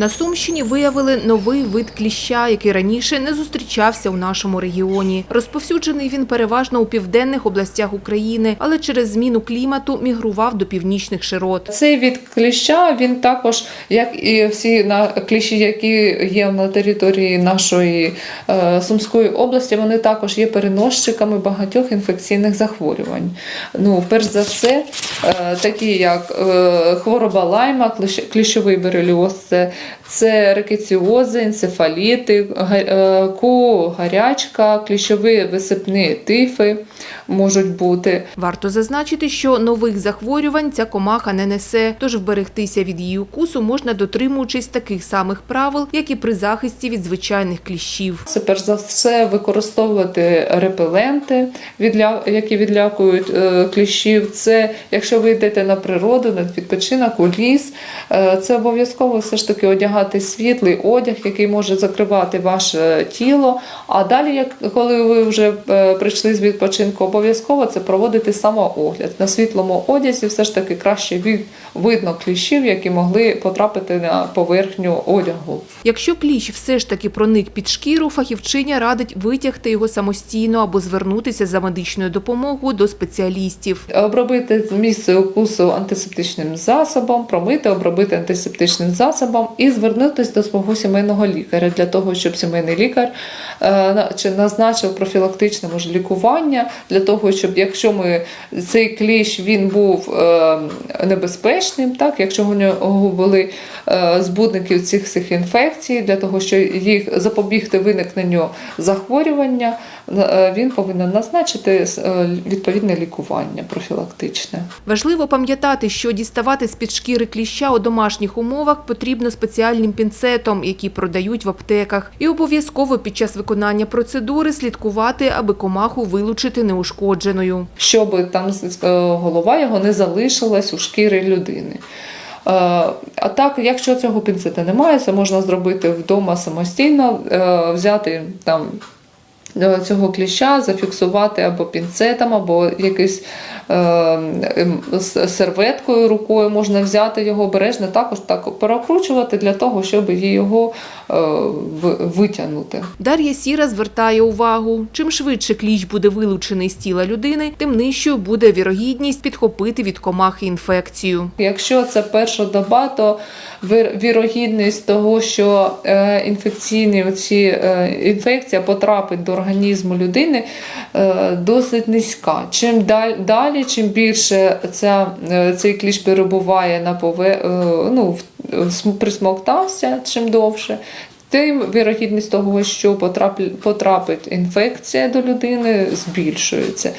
На Сумщині виявили новий вид кліща, який раніше не зустрічався у нашому регіоні. Розповсюджений він переважно у південних областях України, але через зміну клімату мігрував до північних широт. Цей від кліща він також, як і всі кліщі, які є на території нашої е, Сумської області, вони також є переносчиками багатьох інфекційних захворювань. Ну, перш за все, е, такі як е, хвороба лайма, кліщ- кліщовий береліоз, це, це рикетіози, енцефаліти, е, ку, гарячка, кліщові висипні тифи можуть бути. Варто зазначити, що нових захворювань ця комаха не несе, тож вберегтися від її укусу можна дотримуючись таких самих правил, як і при захисті від звичайних кліщів. Це перш за все використовувати репеленти, які відлякують е, кліщів. Це якщо ви йдете на природу, на відпочинок у ліс, е, це обов'язково все ж таки одягати світлий одяг, який може закривати ваше тіло. А далі, як коли ви вже е, прийшли з відпочинку, обов'язково це проводити самоогляд. На світлому одязі все ж таки краще від... видно кліщів, які могли потрапити на поверхню одягу. Якщо кліщ все ж таки проник під шкіру, фахівчиня радить витягти його самостійно або звернутися за медичною допомогою до спеціалістів. Обробити місце укусу антисептичним засобом, промити, обробити антисептичним засобом і звернутися до свого сімейного лікаря для того, щоб сімейний лікар е, чи назначив профілактичне може лікування для того, щоб якщо ми цей кліщ він був е, небезпечним, так якщо у нього були е, збудники цих всіх інфекцій, для того, щоб їх запобігти виникненню захворювання, він повинен назначити відповідне лікування профілактичне. Важливо пам'ятати, що діставати з-під шкіри кліща у домашніх умовах потрібно спеціальним пінцетом, які продають в аптеках. І обов'язково під час виконання процедури слідкувати, аби комаху вилучити неушкодженою. щоб там е, голова його не залишилась у шкіри людини. Е, А так, якщо цього пінцета немає, це можна зробити вдома самостійно, е, взяти там цього кліща, зафіксувати або пінцетом, або якийсь е, ем, серветкою рукою можна взяти його обережно, також так перекручувати для того, щоб його е, витягнути. Дар'я Сіра звертає увагу, чим швидше кліщ буде вилучений з тіла людини, тим нижчою буде вірогідність підхопити від комахи інфекцію. Якщо це перша доба, то вірогідність того, що е, інфекційні оці, е, інфекція потрапить до організму людини, е, досить низька. Чим далі, чим більше ця, е, цей кліщ перебуває на пове, е, ну, присмоктався, чим довше. Тим вірогідність того, що потрапить інфекція до людини, збільшується.